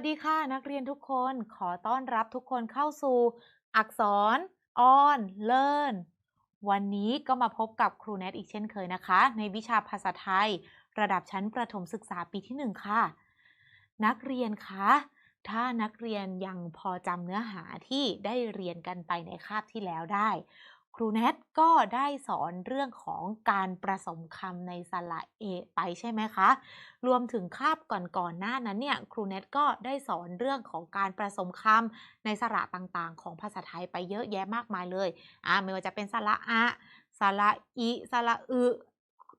วัสดีค่ะนักเรียนทุกคนขอต้อนรับทุกคนเข้าสู่ อักษร on learn วันนี้ก็มาพบกับครูแนทอีกเช่นเคยนะคะ ในวิชาภาษาไทย ระดับชั้นประถมศึกษาปีที่ 1 ค่ะ นักเรียนคะถ้านักเรียนยังพอจำเนื้อหาที่ได้เรียนกันไปในคาบที่แล้วได้ ครูแนทก็ได้สอนเรื่องของการประสมคำในสระเอไปใช่ไหมคะ รวมถึงคาบก่อนๆหน้านั้นเนี่ยครูเน็ตก็ได้สอนเรื่องของการประสมคำในสระต่างๆ ของภาษาไทยไปเยอะแยะมากมายเลยอ่าไม่ว่าจะเป็นสระอะสระอิสระอึ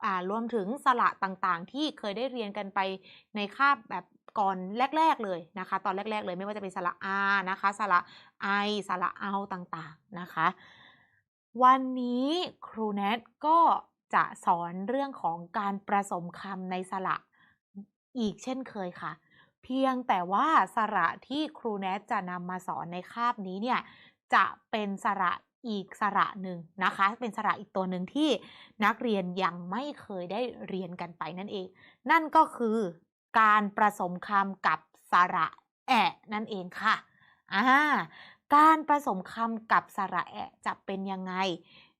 อ่ารวมถึงสระต่างๆ ที่เคยได้เรียนกันไปในคาบแบบก่อนแรก ๆเลยนะคะ ตอนแรก ๆ เลยไม่ว่าจะเป็นสระอานะคะสระไอสระเอาต่างๆนะคะ วันนี้ครูแนทก็จะสอนเรื่องของการประสมคำในสระอีกเช่นเคยค่ะ เพียงแต่ว่าสระที่ครูแนทจะนำมาสอนในคาบนี้เนี่ยจะเป็นสระอีกสระหนึ่งนะคะ เป็นสระอีกตัวหนึ่งที่นักเรียนยังไม่เคยได้เรียนกันไปนั่นเอง นั่นก็คือการประสมคำกับสระแอะนั่นเองค่ะอ่า การประสมคำกับสระแอะจะเป็นยังไง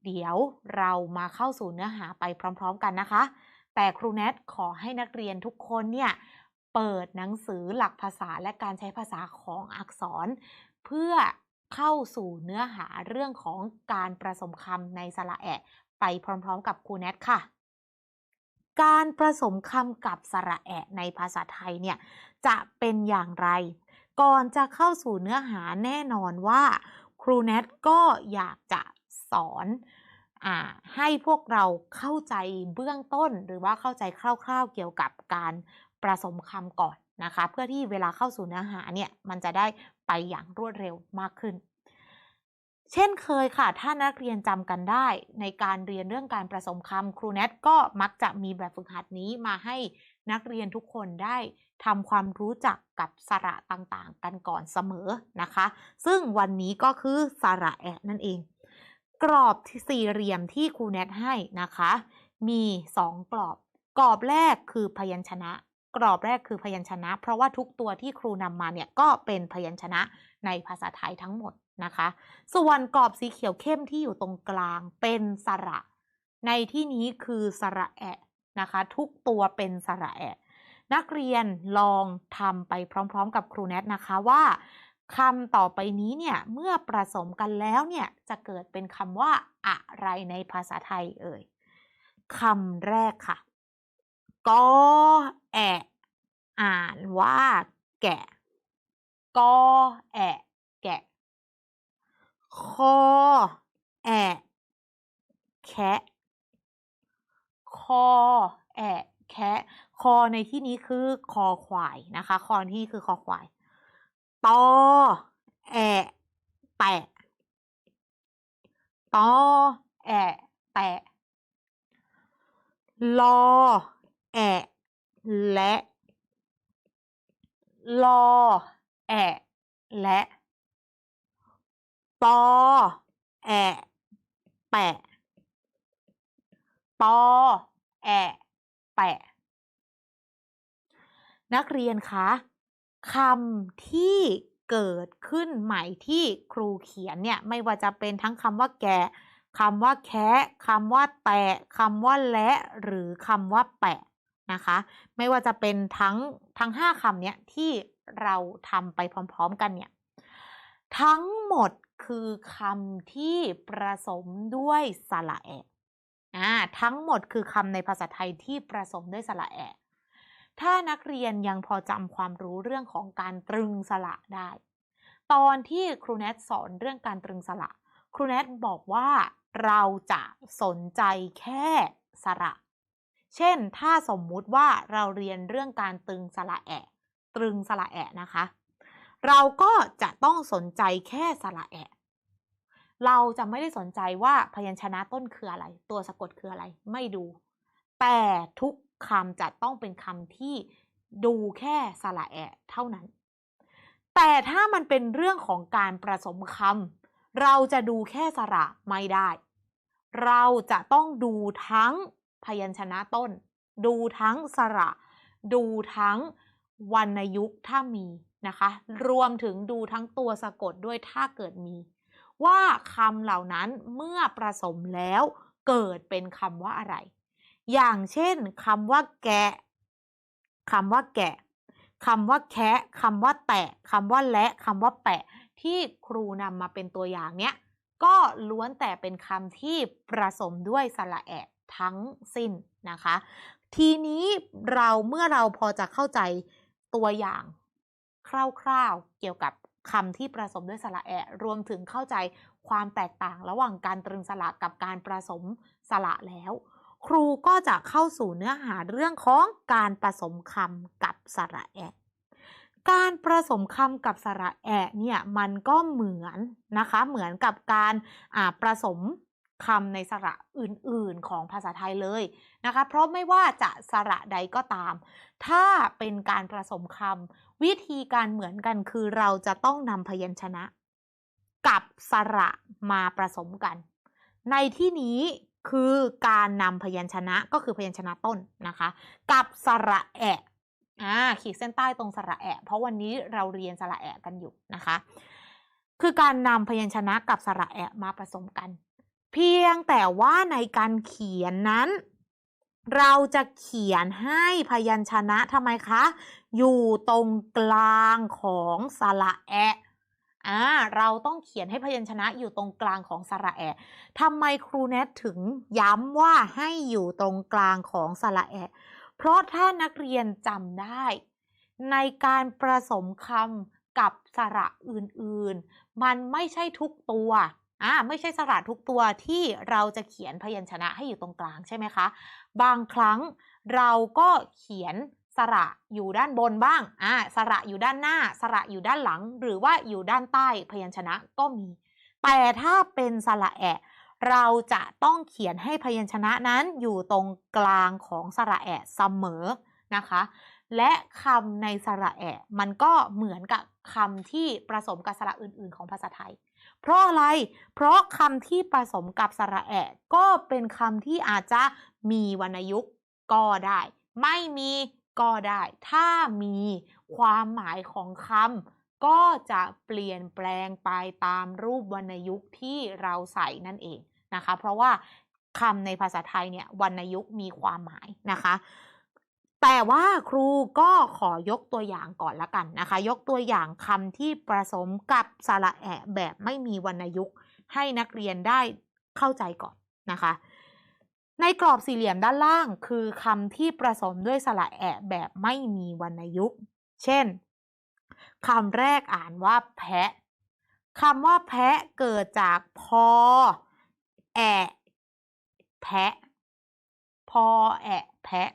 เดี๋ยวเรามาเข้าสู่เนื้อหาไปพร้อม ๆ กันนะคะ แต่ครูแนทขอให้นักเรียนทุกคนเนี่ยเปิดหนังสือหลักภาษาและการใช้ภาษาของอักษร เพื่อเข้าสู่เนื้อหาเรื่องของการประสมคำในสระแอะไปพร้อม ๆ กับครูแนทค่ะ การประสมคำกับสระแอะในภาษาไทยเนี่ยจะเป็นอย่างไร ก่อนจะเข้าสู่เนื้อหาแน่นอนว่าครูแนทก็อยากจะสอนอให้พวกเราเข้าใจเบื้องต้น หรือว่าเข้าใจคร่าวๆเกี่ยวกับการประสมคำก่อนนะคะ เพื่อที่เวลาเข้าสู่เนื้อหาเนี่ยมันจะได้ไปอย่างรวดเร็วมากขึ้น เช่นเคยค่ะ ถ้านักเรียนจำกันได้ ในการเรียนเรื่องการประสมคำครูแนทก็มักจะมีแบบฝึกหัดนี้มาให้ นักเรียนทุกคนได้ทำความรู้จักกับสระต่างๆ กันก่อนเสมอนะคะ ซึ่งวันนี้ก็คือสระแอะนั่นเอง กรอบสี่เหลี่ยมที่ครูแนทให้นะคะ มี 2 กรอบ กรอบแรกคือพยัญชนะ กรอบแรกคือพยัญชนะ เพราะว่าทุกตัวที่ครูนำมาเนี่ยก็เป็นพยัญชนะในภาษาไทยทั้งหมดนะคะ ส่วนกรอบสีเขียวเข้มที่อยู่ตรงกลางเป็นสระ ในที่นี้คือสระแอะ นะคะ ทุกตัวเป็นสระแอะ นักเรียนลองทำไปพร้อมๆ กับครูแนทนะคะว่าคำต่อไปนี้เนี่ย เมื่อประสมกันแล้วเนี่ย จะเกิดเป็นคำว่าอะไรในภาษาไทยเอ่ยคำแรกค่ะกอแอะ อ่านว่าแกะกอแอะ แกะคอแอะ แคะ คอ แอะแคะคอในที่นี้คือคอควายนะคะ คอที่คือคอควายตอแอะแตะตอแอะแตะลอแอะและลอแอะและปอแอะแปะ ปอแอะ แปะ นักเรียนคะคำที่เกิดขึ้นใหม่ที่ครูเขียนเนี่ยไม่ว่าจะเป็นทั้งคำว่าแกะคำว่าแคะคำว่าแตะคำว่าและหรือคำว่าแปะนะคะ ไม่ว่าจะเป็นทั้งทั้งห้าคำเนี้ยที่เราทำไปพร้อมๆกันเนี่ยทั้งหมดคือคำที่ประสมด้วยสระแอะ อ่าทั้งหมดคือคำในภาษาไทยที่ประสมด้วยสระแอะถ้านักเรียนยังพอจำความรู้เรื่องของการตรึงสระได้ ตอนที่ครูแนทสอนเรื่องการตรึงสระ ครูแนทบอกว่าเราจะสนใจแค่สระ เช่น ถ้าสมมุติว่าเราเรียนเรื่องการตรึงสระแอะ ตรึงสระแอะนะคะ เราก็จะต้องสนใจแค่สระแอะ เราจะไม่ได้สนใจว่าพยัญชนะต้นคืออะไร ตัวสะกดคืออะไร ไม่ดู แต่ทุกคำจะต้องเป็นคำที่ดูแค่สระแอะเท่านั้น แต่ถ้ามันเป็นเรื่องของการประสมคำเราจะดูแค่สระไม่ได้ เราจะต้องดูทั้งพยัญชนะต้น ดูทั้งสระ ดูทั้งวรรณยุกต์ถ้ามีนะคะ รวมถึงดูทั้งตัวสะกดด้วยถ้าเกิดมี ว่าคำเหล่านั้นเมื่อประสมแล้วเกิดเป็นคำว่าอะไร อย่างเช่นคำว่าแกะคำว่าแกะคำว่าแคะคำว่าแตะคำว่าและคำว่าแปะ ที่ครูนำมาเป็นตัวอย่างเนี้ยก็ล้วนแต่เป็นคำที่ประสมด้วยสระแอะทั้งสิ้นนะคะ ทีนี้เราเมื่อเราพอจะเข้าใจตัวอย่างคร่าวๆเกี่ยวกับ คำที่ประสมด้วยสระแอะรวมถึงเข้าใจความแตกต่างระหว่างการตรึงสระกับการประสมสระแล้ว ครูก็จะเข้าสู่เนื้อหาเรื่องของการผสมคำกับสระแอะการผสมคำกับสระแอะเนี่ยมันก็เหมือนนะคะเหมือนกับการผสมคำในสระอื่นๆของภาษาไทยเลยนะคะ เพราะไม่ว่าจะสระใดก็ตาม ถ้าเป็นการผสมคำ วิธีการเหมือนกันคือเราจะต้องนำพยัญชนะ กับสระมาผสมกัน ในที่นี้คือการนำพยัญชนะก็คือพยัญชนะต้นนะคะ กับสระแอะอ่าขีดเส้นใต้ตรงสระแอะ เพราะวันนี้เราเรียนสระแอะกันอยู่นะคะ คือการนำพยัญชนะกับสระแอะมาผสมกัน เพียงแต่ว่าในการเขียนนั้น เราจะเขียนให้พยัญชนะทำไมคะ อยู่ตรงกลางของสระแอะอ่าเราต้องเขียนให้พยัญชนะอยู่ตรงกลางของสระแอะทำไมครูเนทถึงย้ำว่าให้อยู่ตรงกลางของสระแอะเพราะถ้านักเรียนจำได้ ในการผสมคำกับสระอื่นๆ มันไม่ใช่ทุกตัว อ่าไม่ใช่สระทุกตัวที่เราจะเขียนพยัญชนะให้อยู่ตรงกลางใช่ไหมคะ บางครั้งเราก็เขียนสระอยู่ด้านบนบ้างอ่าสระอยู่ด้านหน้า สระอยู่ด้านหลัง หรือว่าอยู่ด้านใต้พยัญชนะก็มี แต่ถ้าเป็นสระแอะ เราจะต้องเขียนให้พยัญชนะนั้นอยู่ตรงกลางของสระแอะเสมอนะคะ และคำในสระแอะ มันก็เหมือนกับคำที่ผสมกับสระอื่น ๆ ของภาษาไทย เพราะอะไร เพราะคำที่ผสมกับสระแอะก็เป็นคำที่อาจจะมีวรรณยุกต์ก็ได้ ไม่มีก็ได้ ถ้ามีความหมายของคำก็จะเปลี่ยนแปลงไปตามรูปวรรณยุกต์ที่เราใส่นั่นเองนะคะ เพราะว่าคำในภาษาไทยเนี่ยวรรณยุกต์มีความหมายนะคะ แต่ว่าครูก็ขอยกตัวอย่างก่อนละกันนะคะ ยกตัวอย่างคำที่ผสมกับสระแอะแบบไม่มีวรรณยุกต์ให้นักเรียนได้เข้าใจก่อนนะคะ ในกรอบสี่เหลี่ยมด้านล่างคือคำที่ผสมด้วยสระแอะแบบไม่มีวรรณยุกต์ เช่นคำแรกอ่านว่าแพะคำว่าแพะเกิดจากพอ แอะ แพะ พอ แอะ แพะ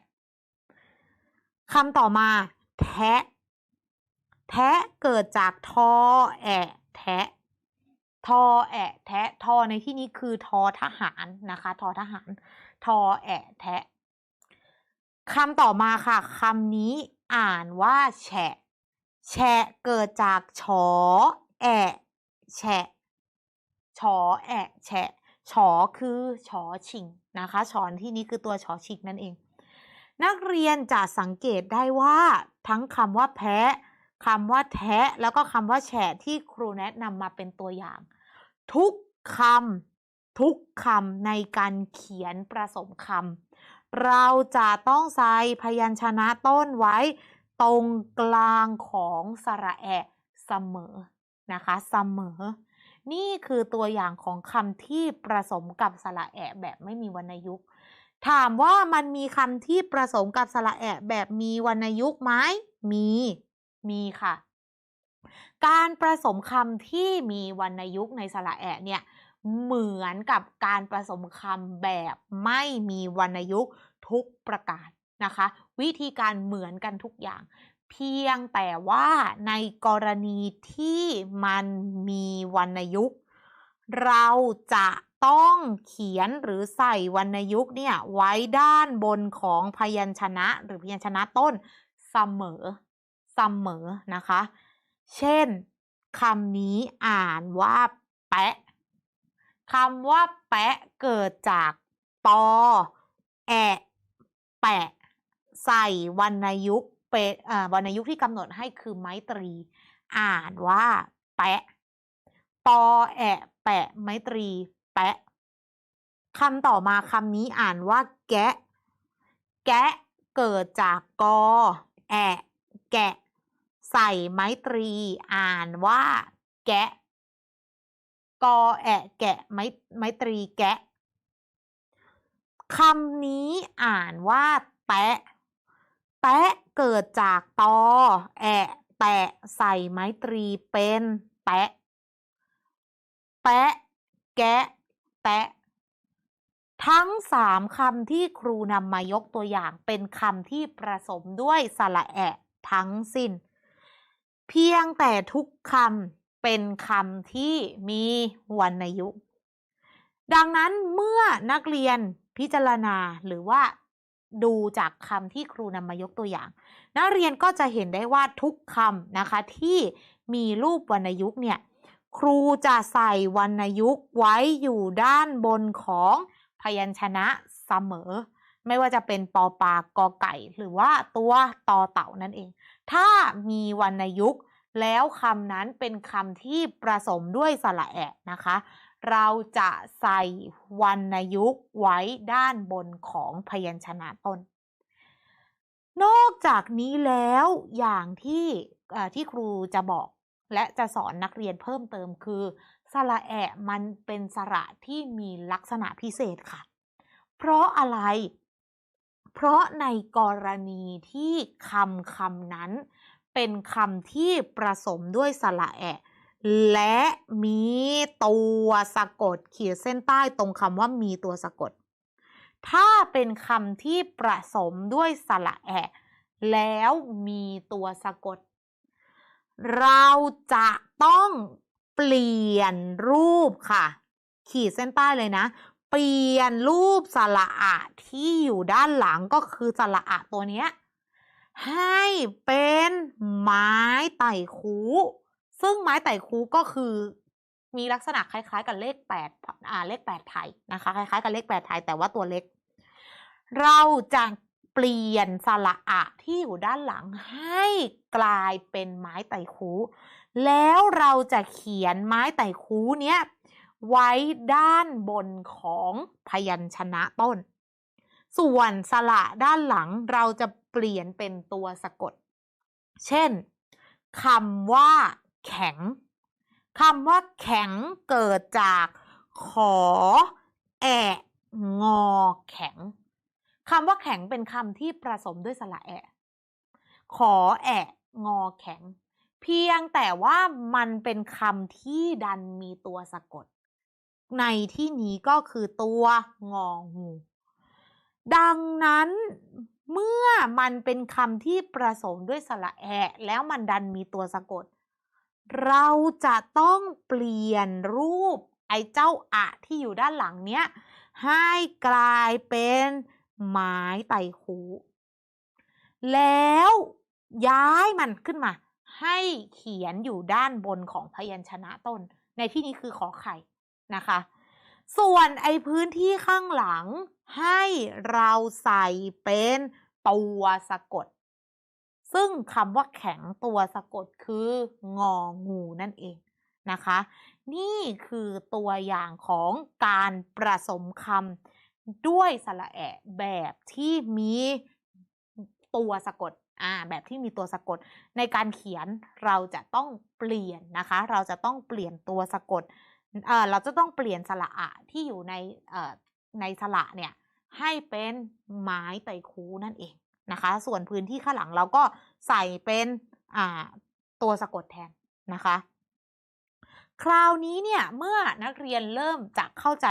คำต่อมา แทะ แทะเกิดจากทอแอะแทะทอแอะแทะทอในที่นี้คือทอทหารนะคะ ทอทหาร ทอแอะแทะคำต่อมาค่ะคำนี้อ่านว่าแฉะ แฉะเกิดจากชอแอะแฉะชอแอะแฉะฉอคือฉอชิงนะคะฉอนที่นี้คือตัวฉอชิงนั่นเอง นักเรียนจะสังเกตได้ว่าทั้งคำว่าแพะคำว่าแทะ แล้วก็คำว่าแฉะที่ครูแนะนำมาเป็นตัวอย่าง ทุกคำทุกคำในการเขียนประสมคำเราจะต้องใส่พยัญชนะต้นไว้ตรงกลางของสระแอะเสมอนะคะเสมอ นี่คือตัวอย่างของคำที่ประสมกับสระแอะแบบไม่มีวรรณยุกต์ ถามว่ามันมีคำที่ประสมกับสระแอะแบบมีวรรณยุกต์ไหมมี มีค่ะ การประสมคำที่มีวรรณยุกต์ในสระแอะเนี่ยเหมือนกับการผสมคำแบบไม่มีวรรณยุกต์ทุกประการนะคะ วิธีการเหมือนกันทุกอย่าง เพียงแต่ว่าในกรณีที่มันมีวรรณยุกต์เราจะ ต้องเขียนหรือใส่วรรณยุกต์เนี่ยไว้ด้านบนของพยัญชนะหรือพยัญชนะต้นเสมอเสมอนะคะ เช่นคำนี้อ่านว่าแปะคำว่าแปะเกิดจากปอ แอะแปะ ใส่วรรณยุกต์เป็นอ่าวรรณยุกต์ที่กำหนดให้คือไม้ตรี อ่านว่าแปะ ปอแอะแปะไม้ตรี แปะคำต่อมาคำนี้อ่านว่า แกะ แกะเกิดจากกอ แอะ แกะ ใส่ไม้ตรี อ่านว่า แกะ กอ แอะ แกะ ไม้ไม้ตรี แกะคำนี้อ่านว่าแตะแตะเกิดจากตอ แอะแตะใส่ไม้ตรีเป็นแตะแปะ แกะ แตะ ทั้งสามคำที่ครูนำมายกตัวอย่างเป็นคำที่ประสมด้วยสระแอะทั้งสิ้น เพียงแต่ทุกคำเป็นคำที่มีวรรณยุกต์ดังนั้นเมื่อนักเรียนพิจารณาหรือว่าดูจากคำที่ครูนำมายกตัวอย่าง นักเรียนก็จะเห็นได้ว่าทุกคำนะคะที่มีรูปวรรณยุกต์เนี่ย ครูจะใส่วรรณยุกต์ไว้อยู่ด้านบนของพยัญชนะเสมอ ไม่ว่าจะเป็นปอปากอไก่ หรือว่าตัวตอเต่านั่นเอง ถ้ามีวรรณยุกต์แล้วคำนั้นเป็นคำที่ประสมด้วยสระแอะนะคะ เราจะใส่วรรณยุกต์ไว้ด้านบนของพยัญชนะต้น นอกจากนี้แล้วอย่างที่ที่ครูจะบอก และจะสอนนักเรียนเพิ่มเติมคือสระแอะมันเป็นสระที่มีลักษณะพิเศษค่ะ เพราะอะไร เพราะในกรณีที่คำคำนั้น เป็นคำที่ประสมด้วยสระแอะและมีตัวสะกดขีดเส้นใต้ตรงคำว่ามีตัวสะกด ถ้าเป็นคำที่ประสมด้วยสระแอะ แล้วมีตัวสะกด เราจะต้องเปลี่ยนรูปค่ะ ขีดเส้นใต้เลยนะ เปลี่ยนรูปสระอะที่อยู่ด้านหลังก็คือสระอะตัวเนี้ยให้เป็นไม้ไต่คู ซึ่งไม้ไต่คูก็คือมีลักษณะคล้าย ๆ กับเลขแปดอ่าเลขแปดไทยนะคะ คล้ายๆกับเลขแปดไทยแต่ว่าตัวเล็ก เราจะ เปลี่ยนสระอะที่อยู่ด้านหลังให้กลายเป็นไม้ไต่คูแล้วเราจะเขียนไม้ไต่คูเนี้ยไว้ด้านบนของพยัญชนะต้น ส่วนสระด้านหลังเราจะเปลี่ยนเป็นตัวสะกด เช่นคำว่า แข็งคำว่า แข็งเกิดจาก ขอ แอะ งอ แข็ง คำว่าแข็งเป็นคำที่ประสมด้วยสระแอะ ขอแอะงอแข็ง เพียงแต่ว่ามันเป็นคำที่ดันมีตัวสะกด ในที่นี้ก็คือตัวงองู ดังนั้นเมื่อมันเป็นคำที่ประสมด้วยสระแอะแล้วมันดันมีตัวสะกด เราจะต้องเปลี่ยนรูปไอ้เจ้าอะที่อยู่ด้านหลังเนี้ยให้กลายเป็น ไม้ไตคูแล้วย้ายมันขึ้นมา ให้เขียนอยู่ด้านบนของพยัญชนะต้น ในที่นี้คือขอไข่นะคะ ส่วนไอ้พื้นที่ข้างหลังให้เราใส่เป็นตัวสะกด ซึ่งคำว่าแข็งตัวสะกดคืององูนั่นเองนะคะ นี่คือตัวอย่างของการประสมคำ ด้วยสระแอะแบบที่มีตัวสะกดอ่าแบบที่มีตัวสะกด ในการเขียนเราจะต้องเปลี่ยนนะคะ เราจะต้องเปลี่ยนตัวสะกดเอ่อเราจะต้องเปลี่ยนสระอะที่อยู่ในเอ่อในสระเนี่ยให้เป็นไม้ไตคูนั่นเองนะคะ ส่วนพื้นที่ข้างหลังเราก็ใส่เป็นอ่าตัวสะกดแทนนะคะ คราวนี้เนี่ยเมื่อนักเรียนเริ่มจะเข้าใจ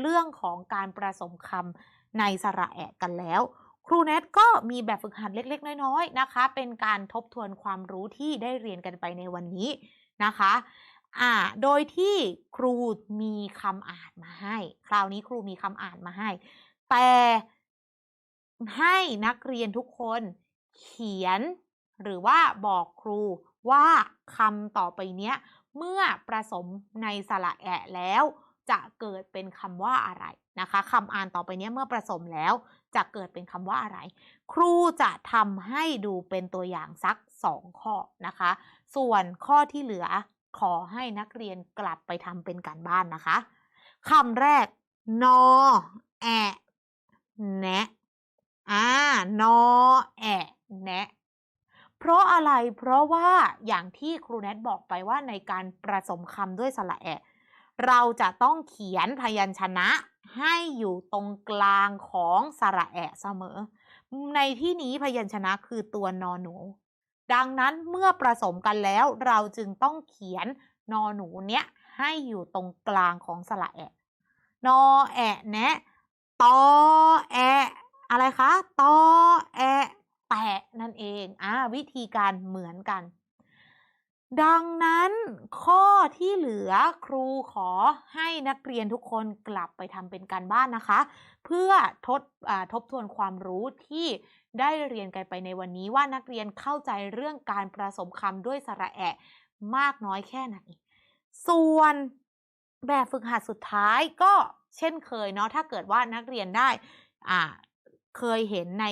เรื่องของการประสมคำในสระแอะกันแล้ว ครูเนทก็มีแบบฝึกหัดเล็ก ๆ น้อยๆนะคะ เป็นการทบทวนความรู้ที่ได้เรียนกันไปในวันนี้นะคะอ่าโดยที่ครูมีคำอ่านมาให้ คราวนี้ครูมีคำอ่านมาให้ แต่ให้นักเรียนทุกคนเขียน หรือว่าบอกครูว่าคำต่อไปเนี้ย เมื่อประสมในสระแอะแล้ว จะเกิดเป็นคำว่าอะไรนะคะคำอ่านต่อไปนี้เมื่อประสมแล้วจะเกิดเป็นคำว่าอะไร ครูจะทำให้ดูเป็นตัวอย่างสัก 2 ข้อนะคะ ส่วนข้อที่เหลือขอให้นักเรียนกลับไปทำเป็นการบ้านนะคะคำแรก นอ แอะ แนะอ่านอ แอะ แนะเพราะอะไร เพราะว่าอย่างที่ครูแนทบอกไปว่าในการประสมคำด้วยสระแอะ เราจะต้องเขียนพยัญชนะให้อยู่ตรงกลางของสระแอะเสมอ ในที่นี้พยัญชนะคือตัวนอหนู ดังนั้นเมื่อประสมกันแล้วเราจึงต้องเขียนนอหนูเนี้ยให้อยู่ตรงกลางของสระแอะ นอแอะแนะตอแอะอะไรคะตอแอะแตะนั่นเอง อ่า วิธีการเหมือนกัน ดังนั้นข้อที่เหลือครูขอให้นักเรียนทุกคนกลับไปทำเป็นการบ้านนะคะ เพื่อทดอทบทวนความรู้ที่ได้เรียนกันไปในวันนี้ว่านักเรียนเข้าใจเรื่องการผสมคำด้วยสระแอะมากน้อยแค่ไหน ส่วนแบบฝึกหัดสุดท้ายก็เช่นเคยเนาะถ้าเกิดว่านักเรียนได้อ่าเคยเห็นใน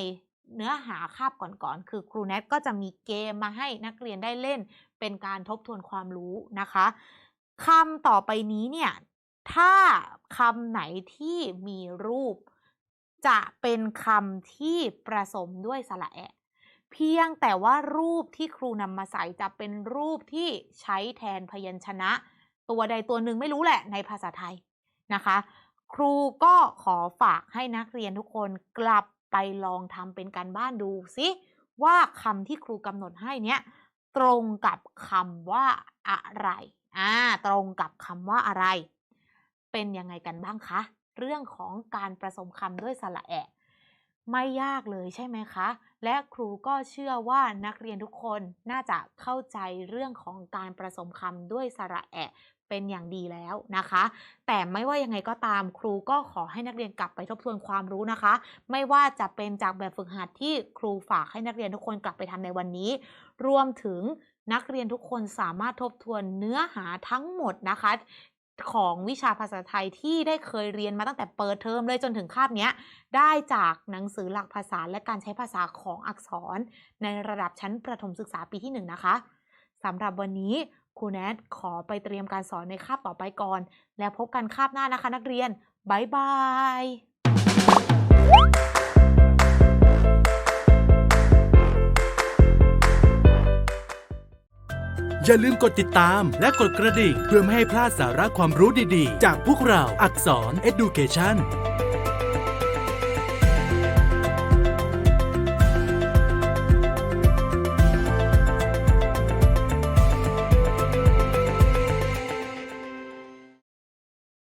เนื้อหาคาบก่อนๆ คือครูแนทก็จะมีเกมมาให้นักเรียนได้เล่น เป็นการทบทวนความรู้นะคะคำต่อไปนี้เนี่ย ถ้าคำไหนที่มีรูป จะเป็นคำที่ประสมด้วยสระแอะเพียงแต่ว่ารูปที่ครูนำมาใส่จะเป็นรูปที่ใช้แทนพยัญชนะ ตัวใดตัวหนึ่งไม่รู้แหละในภาษาไทยนะคะ ครูก็ขอฝากให้นักเรียนทุกคนกลับไปลองทำเป็นการบ้านดูสิว่าคำที่ครูกำหนดให้เนี้ย ตรงกับคำว่าอะไร อ่า ตรงกับคำว่าอะไร เป็นยังไงกันบ้างคะ เรื่องของการผสมคำด้วยสระแอะไม่ยากเลยใช่ไหมคะ และครูก็เชื่อว่านักเรียนทุกคนน่าจะเข้าใจเรื่องของการผสมคำด้วยสระแอะ เป็นอย่างดีแล้วนะคะ แต่ไม่ว่ายังไงก็ตามครูก็ขอให้นักเรียนกลับไปทบทวนความรู้นะคะ ไม่ว่าจะเป็นจากแบบฝึกหัดที่ครูฝากให้นักเรียนทุกคนกลับไปทำในวันนี้ รวมถึงนักเรียนทุกคนสามารถทบทวนเนื้อหาทั้งหมดนะคะของวิชาภาษาไทยที่ได้เคยเรียนมาตั้งแต่เปิดเทอมเลยจนถึงคาบนี้ได้จากหนังสือหลักภาษาและการใช้ภาษาของอักษร ในระดับชั้นประถมศึกษาปีที่ 1 นะคะสำหรับวันนี้ ครูแนทขอไปเตรียมการสอนในคาบต่อไปก่อน แล้วพบกันคาบหน้านะคะนักเรียนบายบายอย่าลืมกดติดตามและกดกระดิ่งเพื่อไม่ให้พลาดสาระความรู้ดีๆ จากพวกเราอักษร Education